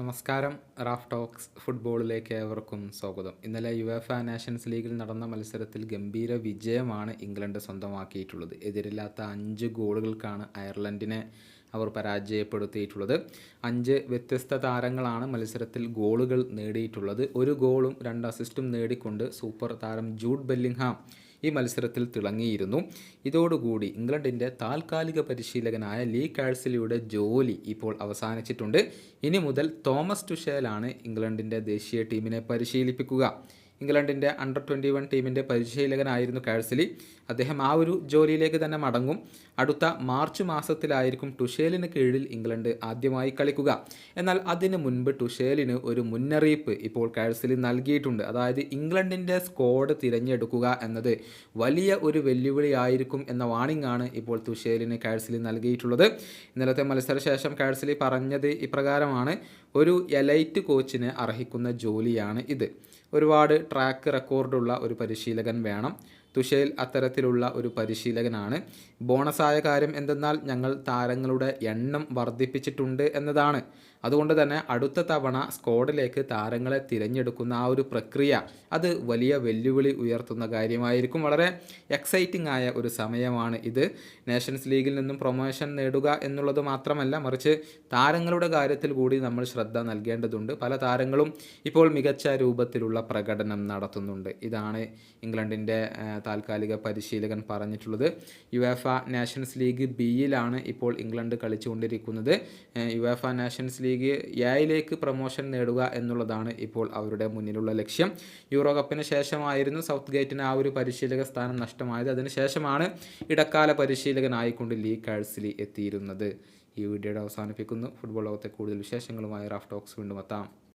നമസ്കാരം. Raf talks ഫുട്ബോളിലേക്ക് ഏവർക്കും സ്വാഗതം. ഇന്നലെ യു എഫ് എ നാഷൻസ് ലീഗിൽ നടന്ന മത്സരത്തിൽ ഗംഭീര വിജയമാണ് ഇംഗ്ലണ്ട് സ്വന്തമാക്കിയിട്ടുള്ളത്. എതിരില്ലാത്ത അഞ്ച് ഗോളുകൾക്കാണ് അയർലൻഡിനെ അവർ പരാജയപ്പെടുത്തിയിട്ടുള്ളത്. അഞ്ച് വ്യത്യസ്ത താരങ്ങളാണ് മത്സരത്തിൽ ഗോളുകൾ നേടിയിട്ടുള്ളത്. ഒരു ഗോളും രണ്ട് അസിസ്റ്റും നേടിക്കൊണ്ട് സൂപ്പർ താരം ജൂഡ് ബെല്ലിംഗ്ഹാം ഈ മത്സരത്തിൽ തിളങ്ങിയിരുന്നു. ഇതോടുകൂടി ഇംഗ്ലണ്ടിന്റെ താൽക്കാലിക പരിശീലകനായ ലീ കാഴ്സലിയുടെ ജോലി ഇപ്പോൾ അവസാനിച്ചിട്ടുണ്ട്. ഇനി മുതൽ തോമസ് ടുഷേലാണ് ഇംഗ്ലണ്ടിന്റെ ദേശീയ ടീമിനെ പരിശീലിപ്പിക്കുക. ഇംഗ്ലണ്ടിന്റെ അണ്ടർ ട്വന്റി വൺ ടീമിന്റെ പരിശീലകനായിരുന്നു കാഴ്സലി. അദ്ദേഹം ആ ഒരു ജോലിയിലേക്ക് തന്നെ മടങ്ങും. അടുത്ത മാർച്ച് മാസത്തിലായിരിക്കും ടുഷേലിന് കീഴിൽ ഇംഗ്ലണ്ട് ആദ്യമായി കളിക്കുക. എന്നാൽ അതിന് മുൻപ് ടുഷേലിന് ഒരു മുന്നറിയിപ്പ് ഇപ്പോൾ കാഴ്സലി നൽകിയിട്ടുണ്ട്. അതായത് ഇംഗ്ലണ്ടിന്റെ സ്ക്വാഡ് തിരഞ്ഞെടുക്കുക എന്നത് വലിയ ഒരു വെല്ലുവിളിയായിരിക്കും എന്ന വാണിംഗ് ആണ് ഇപ്പോൾ തുഷേലിന് കാഴ്സലി നൽകിയിട്ടുള്ളത്. ഇന്നലത്തെ മത്സരശേഷം കാഴ്സലി പറഞ്ഞത് ഇപ്രകാരമാണ്. ഒരു എലൈറ്റ് കോച്ചിന് അർഹിക്കുന്ന ജോലിയാണ് ഇത്. ഒരുപാട് ട്രാക്ക് റെക്കോർഡുള്ള ഒരു പരിശീലകൻ വേണം. തുഷേൽ അത്തരത്തിലുള്ള ഒരു പരിശീലകനാണ്. ബോണസായ കാര്യം എന്തെന്നാൽ ഞങ്ങൾ താരങ്ങളുടെ എണ്ണം വർദ്ധിപ്പിച്ചിട്ടുണ്ട് എന്നതാണ്. അതുകൊണ്ട് തന്നെ അടുത്ത തവണ സ്ക്വാഡിലേക്ക് താരങ്ങളെ തിരഞ്ഞെടുക്കുന്ന ആ ഒരു പ്രക്രിയ അത് വലിയ വെല്ലുവിളി ഉയർത്തുന്ന കാര്യമായിരിക്കും. വളരെ എക്സൈറ്റിംഗ് ആയ ഒരു സമയമാണ് ഇത്. നേഷൻസ് ലീഗിൽ നിന്നും പ്രൊമോഷൻ നേടുക എന്നുള്ളത് മാത്രമല്ല മറിച്ച് താരങ്ങളുടെ കാര്യത്തിൽ കൂടി നമ്മൾ ശ്രദ്ധ നൽകേണ്ടതുണ്ട്. പല താരങ്ങളും ഇപ്പോൾ മികച്ച രൂപത്തിലുള്ള പ്രകടനം നടത്തുന്നുണ്ട്. ഇതാണ് ഇംഗ്ലണ്ടിന്റെ താൽക്കാലിക പരിശീലകൻ പറഞ്ഞിട്ടുള്ളത്. യു എഫ് നാഷൻസ് ലീഗ് ബിയിലാണ് ഇപ്പോൾ ഇംഗ്ലണ്ട് കളിച്ചുകൊണ്ടിരിക്കുന്നത്. യു എഫ് നാഷൻസ് ലീഗ് എയിലേക്ക് പ്രൊമോഷൻ നേടുക എന്നുള്ളതാണ് ഇപ്പോൾ അവരുടെ മുന്നിലുള്ള ലക്ഷ്യം. യൂറോ കപ്പിന് ശേഷമായിരുന്നു സൗത്ത് ഗേറ്റിന് ആ ഒരു പരിശീലക സ്ഥാനം നഷ്ടമായത്. അതിനുശേഷമാണ് ഇടക്കാല പരിശീലകനായിക്കൊണ്ട് ലീ കാഴ്സിലി എത്തിയിരുന്നത്. ഈ വീഡിയോയുടെ അവസാനിപ്പിക്കുന്നു. ഫുട്ബോൾ ലോകത്തെ കൂടുതൽ വിശേഷങ്ങളുമായി റാഫ് ടോക്സ് വീണ്ടും എത്താം.